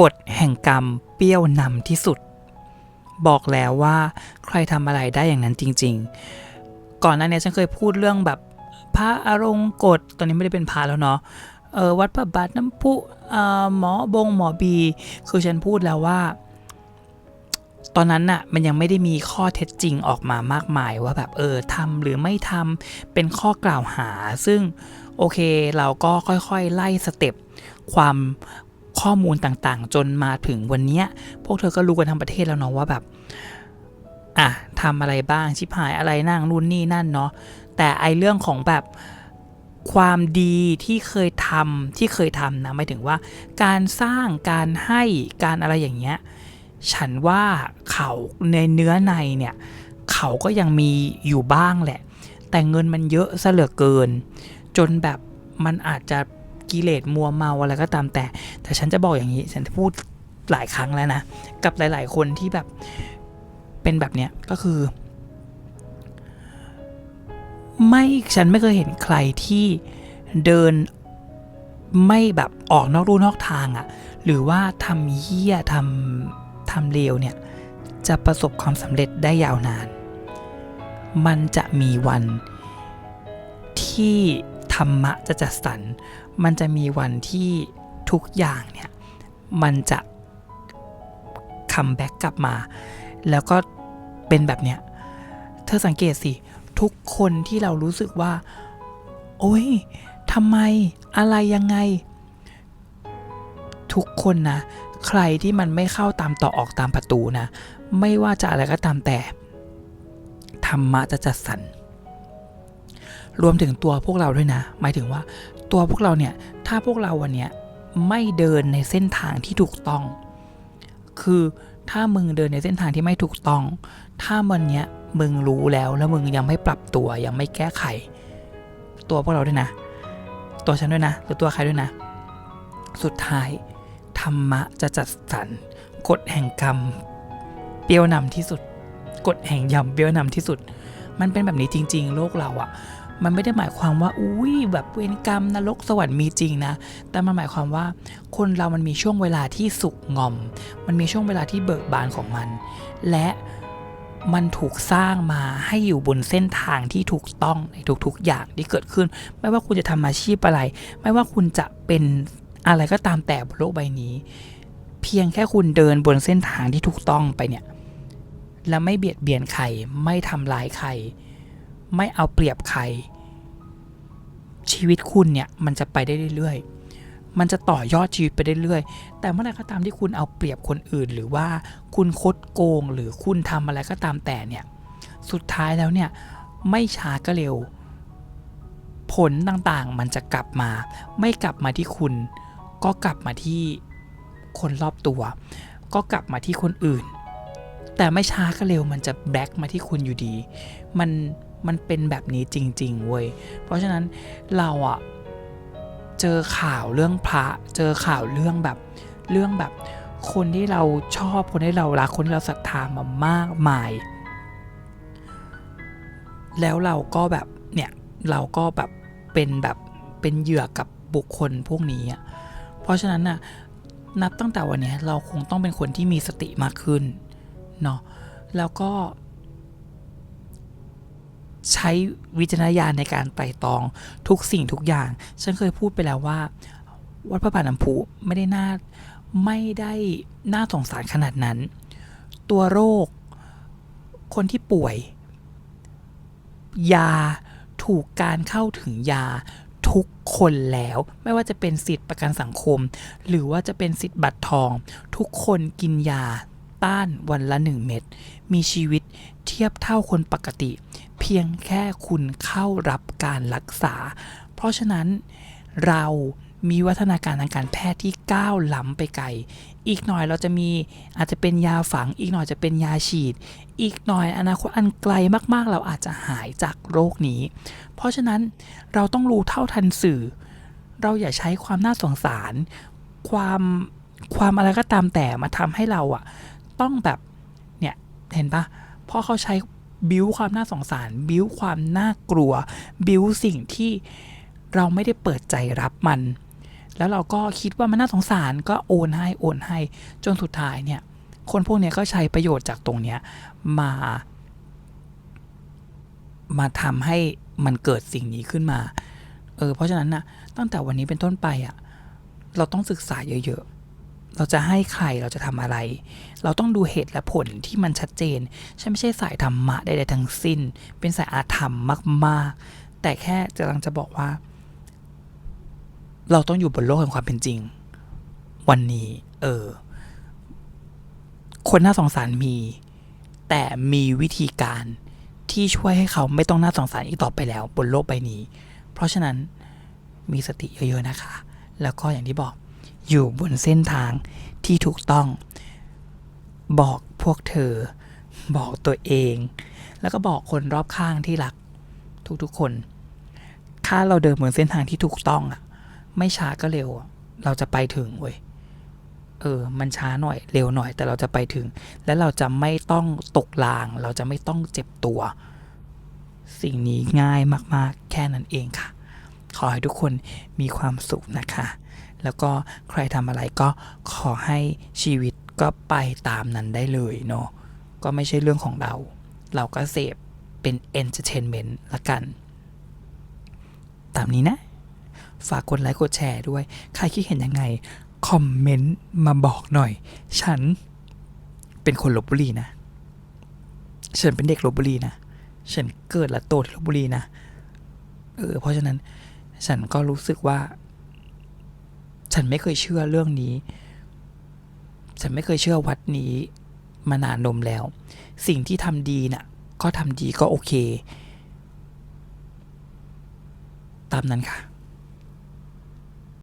กฎแห่งกรรมเปรี้ยวนำที่สุด บอกแล้วว่าใครทำอะไรได้อย่างนั้นจริง ๆ ก่อนหน้านี้ฉันเคยพูดเรื่องแบบพระอรงกฎตอนนี้ไม่ได้เป็นพระแล้วเนาะเออวัดพระบาทน้ำพุหมอบงหมอบี คือฉันพูดแล้วว่า ตอนนั้นน่ะมันยังไม่ได้มีข้อเท็จจริงออกมามากมายว่าแบบเออทำหรือไม่ทำเป็นข้อกล่าวหา ซึ่งโอเคเราก็ค่อยๆ ไล่สเต็ปความ ข้อมูลต่างๆ จนมาถึงวันนี้พวกเธอก็รู้กันทั้งประเทศแล้วเนาะว่าแบบอะทำอะไรบ้างชิบหายอะไรนั่งนู่นนี่นั่นเนาะแต่ไอเรื่องของแบบความดีที่เคยทำที่เคยทำนะหมายถึงว่า การสร้างการให้การอะไรอย่างเงี้ยฉันว่าเขาในเนื้อในเนี่ยเขาก็ยังมีอยู่บ้างแหละ แต่เงินมันเยอะซะเหลือเกิน จนแบบมันอาจจะ กิเลสมัวเมาอะไรก็ตามแต่ แต่ฉันจะบอกอย่างนี้ ฉันพูดหลายครั้งแล้วนะ กับหลาย ๆ คนที่แบบเป็นแบบเนี้ยก็คือ ไม่ฉันไม่เคยเห็นใครที่เดินไม่แบบออกนอกรูนอกทางอะ่ะ หรือว่าทำเหี้ยทำทำเลวเนี่ย จะประสบความสำเร็จได้ยาวนาน มันจะมีวันที่ ธรรมะจะจัดสรรมันจะมีวันที่ทุกอย่างเนี่ย มันจะคัมแบ็กกลับมา แล้วก็เป็นแบบเนี้ย เธอสังเกตสิ ทุกคนที่เรารู้สึกว่า โอ้ยทำไมอะไรยังไง ทุกคนนะ ใครที่มันไม่เข้าตามต่อออกตามประตูนะ ไม่ว่าจะอะไรก็ตามแต่ ธรรมะจะจัดสรร รวมถึงตัวพวกเราด้วยนะ หมายถึงว่าตัวพวกเราเนี่ย ถ้าพวกเราวันเนี้ยไม่เดินในเส้นทางที่ถูกต้อง คือถ้ามึงเดินในเส้นทางที่ไม่ถูกต้อง ถ้ามันเนี้ยมึงรู้แล้วแล้วมึงยังไม่ปรับตัวยังไม่แก้ไข ตัวพวกเราด้วยนะ ตัวฉันด้วยนะ หรือตัวใครด้วยนะ สุดท้ายธรรมะจะจัดสรรกฎแห่งกรรม เปรี้ยวนำที่สุดกฎแห่งยำเปรี้ยวนำที่สุด มันเป็นแบบนี้จริง ๆ โลกเราอะ่ะ มันไม่ได้หมายความว่าอุ้ยแบบเวรกรรมนรกสวรรค์มีจริงนะ แต่มันหมายความว่าคนเรามันมีช่วงเวลาที่สุกงอม มันมีช่วงเวลาที่เบิกบานของมัน และมันถูกสร้างมาให้อยู่บนเส้นทางที่ถูกต้องในทุกๆอย่างที่เกิดขึ้น ไม่ว่าคุณจะทำอาชีพอะไร ไม่ว่าคุณจะเป็นอะไรก็ตามแต่บนโลกใบนี้ เพียงแค่คุณเดินบนเส้นทางที่ถูกต้องไปเนี่ย และไม่เบียดเบียนใคร ไม่ทำลายใคร ไม่เอาเปรียบใคร ชีวิตคุณเนี่ยมันจะไปได้เรื่อยๆ มันจะต่อยอดชีวิตไปได้เรื่อยๆ แต่เมื่อไหร่ก็ตามที่คุณเอาเปรียบคนอื่น หรือว่าคุณคดโกงหรือคุณทำอะไรก็ตามแต่เนี่ยสุดท้ายแล้วเนี่ยไม่ช้าก็เร็ว ผลต่างๆมันจะกลับมา ไม่กลับมาที่คุณ ก็กลับมาที่คนรอบตัว ก็กลับมาที่คนอื่น แต่ไม่ช้าก็เร็วมันจะแบ็กมาที่คุณอยู่ดี มัน มันเป็นแบบนี้จริง ๆ เว้ย เพราะฉะนั้นเราอะเจอข่าวเรื่องพระ เจอข่าวเรื่องแบบเรื่องแบบคนที่เราชอบคนที่เรารักคนที่เราศรัทธามามากมาย แล้วเราก็แบบเนี่ยเราก็แบบเป็นแบบเป็นเหยื่อกับบุคคลพวกนี้อะเพราะฉะนั้นน่ะนับตั้งแต่วันนี้เราคงต้องเป็นคนที่มีสติมากขึ้นเนาะแล้วก็ ใช้วิจารณญาณในการไต่ตองทุกสิ่งทุกอย่าง ฉันเคยพูดไปแล้วว่า วัดพระบาทน้ำพุไม่ได้น่าไม่ได้น่าสงสารขนาดนั้น ตัวโรค คนที่ป่วย ยาถูกการเข้าถึงยาทุกคนแล้ว ไม่ว่าจะเป็นสิทธิประกันสังคม หรือว่าจะเป็นสิทธิบัตรทอง ทุกคนกินยาต้านวันละหนึ่งเม็ดมีชีวิตเทียบเท่าคนปกติ เพียงแค่คุณเข้ารับการรักษา เพราะฉะนั้นเรามีวัฒนาการทางการแพทย์ที่ก้าวล้ำไปไกล อีกหน่อยเราจะมีอาจจะเป็นยาฝัง อีกหน่อยจะเป็นยาฉีด อีกหน่อยอนาคตอันไกลมากๆ เราอาจจะหายจากโรคนี้ เพราะฉะนั้นเราต้องรู้เท่าทันสื่อ เราอย่าใช้ความน่าสงสาร ความความอะไรก็ตามแต่มาทำให้เราอะต้องแบบเนี่ยเห็นปะพราะเขาใช้ บิวความน่าสงสาร บิวความน่ากลัว บิวสิ่งที่เราไม่ได้เปิดใจรับมัน แล้วเราก็คิดว่ามันน่าสงสารก็โอนให้โอนให้ จนสุดท้ายเนี่ย คนพวกเนี้ยก็ใช้ประโยชน์จากตรงเนี้ยมา มาทำให้มันเกิดสิ่งนี้ขึ้นมา เออ เพราะฉะนั้นนะตั้งแต่วันนี้เป็นต้นไปอะ่ะ เราต้องศึกษาเยอะๆ เราจะให้ใครเราจะทำอะไร เราต้องดูเหตุและผลที่มันชัดเจนฉันไม่ใช่สายธรรมะใดๆทั้งสิ้น เป็นสายอาธรรมมาก ๆ แต่แค่จะลังจะบอกว่า เราต้องอยู่บนโลกแห่งความเป็นจริง วันนี้ เออ คนน่าสงสารมี แต่มีวิธีการที่ช่วยให้เขาไม่ต้องน่าสงสารอีกต่อไปแล้ว บนโลกใบนี้ เพราะฉะนั้นมีสติเยอะๆนะคะ แล้วก็อย่างที่บอก อยู่บนเส้นทางที่ถูกต้อง บอกพวกเธอ บอกตัวเอง แล้วก็บอกคนรอบข้างที่รัก ทุกๆคน ถ้าเราเดินบนเส้นทางที่ถูกต้องอะไม่ช้าก็เร็ว เราจะไปถึงเว้ยเออ มันช้าหน่อย เร็วหน่อย แต่เราจะไปถึง และเราจะไม่ต้องตกลาง เราจะไม่ต้องเจ็บตัว สิ่งนี้ง่ายมากๆ แค่นั้นเองค่ะ ขอให้ทุกคนมีความสุขนะคะ แล้วก็ใครทำอะไรก็ขอให้ชีวิตก็ไปตามนั้นได้เลยเนาะก็ไม่ใช่เรื่องของเรา เราก็เสพเป็น entertainment ละกัน ตามนี้นะ ฝากกดไลค์กดแชร์ด้วย ใครคิดเห็นยังไง คอมเมนต์มาบอกหน่อย ฉันเป็นคนลบบุรีนะ ฉันเป็นเด็กลบบุรีนะ ฉันเกิดและโตที่ลบบุรีนะ เออ เพราะฉะนั้นฉันก็รู้สึกว่า ฉันไม่เคยเชื่อเรื่องนี้ ฉันไม่เคยเชื่อวัดนี้มานานนมแล้ว สิ่งที่ทำดีน่ะ ก็ทำดีก็โอเค ตามนั้นค่ะ